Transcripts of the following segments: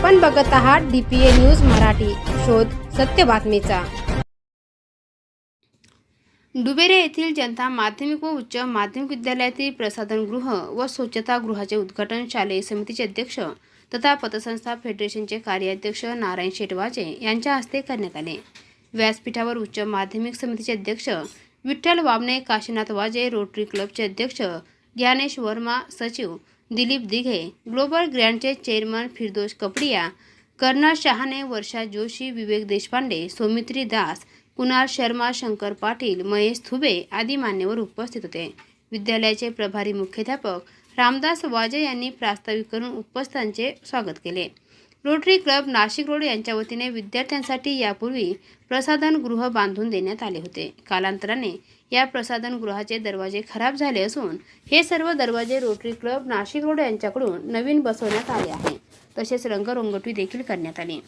आपण बघत आहात डीपीए न्यूज मराठी. शोध सत्य बातमीचा. डुबेरे येथील जनता माध्यमिक व उच्च माध्यमिक विद्यालयातील प्रसाधनगृह व स्वच्छतागृहाचे उद्घाटन शालेय समितीचे अध्यक्ष तथा पतसंस्था फेडरेशनचे कार्याध्यक्ष नारायण शेटवाजे यांच्या हस्ते करण्यात आले. व्यासपीठावर उच्च माध्यमिक समितीचे अध्यक्ष विठ्ठल वामने काशीनाथ वाजे रोटरी क्लबचे अध्यक्ष ज्ञानेश वर्मा सचिव दिलीप दिघे ग्लोबल ग्रँडचे चेअरमन फिरदोष कपडिया कर्नल शहाणे वर्षा जोशी विवेक देशपांडे सौमित्री दास कुणाल शर्मा शंकर पाटील महेश थुबे आदी मान्यवर उपस्थित होते. विद्यालयाचे प्रभारी मुख्याध्यापक रामदास वाजे यांनी प्रास्ताविक करून उपस्थितांचे स्वागत केले. रोटरी क्लब नाशिक रोड यांच्या वतीने विद्यार्थ्यांसाठी यापूर्वी प्रसाधनगृह बांधून देण्यात आले होते. कालांतराने या प्रसाधनगृहाचे दरवाजे खराब झाले असून हे सर्व दरवाजे रोटरी क्लब नाशिक रोड यांच्याकडून नवीन बसवण्यात आले आहे. तसेच रंगरोंगटी देखील करण्यात आली.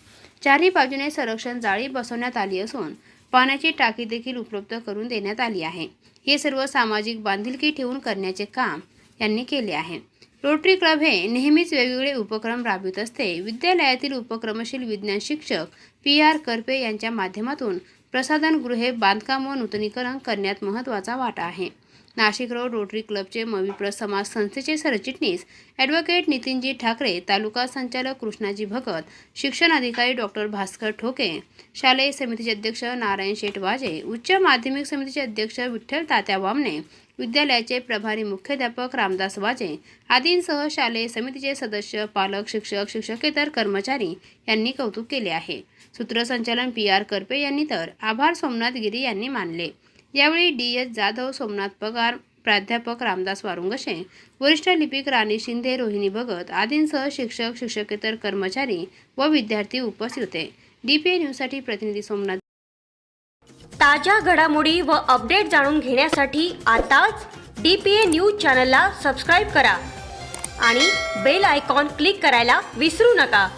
चारही बाजूने संरक्षण जाळी बसवण्यात आली असून पाण्याची टाकी देखील उपलब्ध करून देण्यात आली आहे. हे सर्व सामाजिक बांधिलकी ठेवून करण्याचे काम यांनी केले आहे. रोटरी क्लब हे नेहमीच वेगवेगळे उपक्रम राबवित असते. विद्यालयातील उपक्रमशील विज्ञान शिक्षक पी आर करपे यांच्या माध्यमातून प्रसाधनगृहे बांधकाम व नूतनीकरण करण्यात महत्त्वाचा वाटा आहे. नाशिक रोड रोटरी क्लबचे मविप्र समाज संस्थेचे सरचिटणीस ॲडव्होकेट नितीनजी ठाकरे तालुका संचालक कृष्णाजी भगत शिक्षण अधिकारी डॉक्टर भास्कर ठोके शालेय समितीचे अध्यक्ष नारायण शेठ वाजे उच्च माध्यमिक समितीचे अध्यक्ष विठ्ठल तात्या वामने विद्यालयाचे प्रभारी मुख्याध्यापक रामदास वाजे आदींसह शालेय समितीचे सदस्य पालक शिक्षक शिक्षकेतर कर्मचारी यांनी कौतुक केले आहे. सूत्रसंचालन पी आर करपे यांनी तर आभार सोमनाथ गिरी यांनी मानले. यावेळी डी एस जाधव सोमनाथ पगार प्राध्यापक रामदास वारुंगशे वरिष्ठ लिपिक राणी शिंदे रोहिणी भगत आदींसह शिक्षक शिक्षकेतर कर्मचारी व विद्यार्थी उपस्थित होते. डीपीए न्यूजसाठी प्रतिनिधी सोमनाथ. ताज्या घडामोडी व अपडेट जाणून घेण्यासाठी आताच डी पी ए न्यूज चॅनलला सबस्क्राईब करा आणि बेल आयकॉन क्लिक करायला विसरू नका.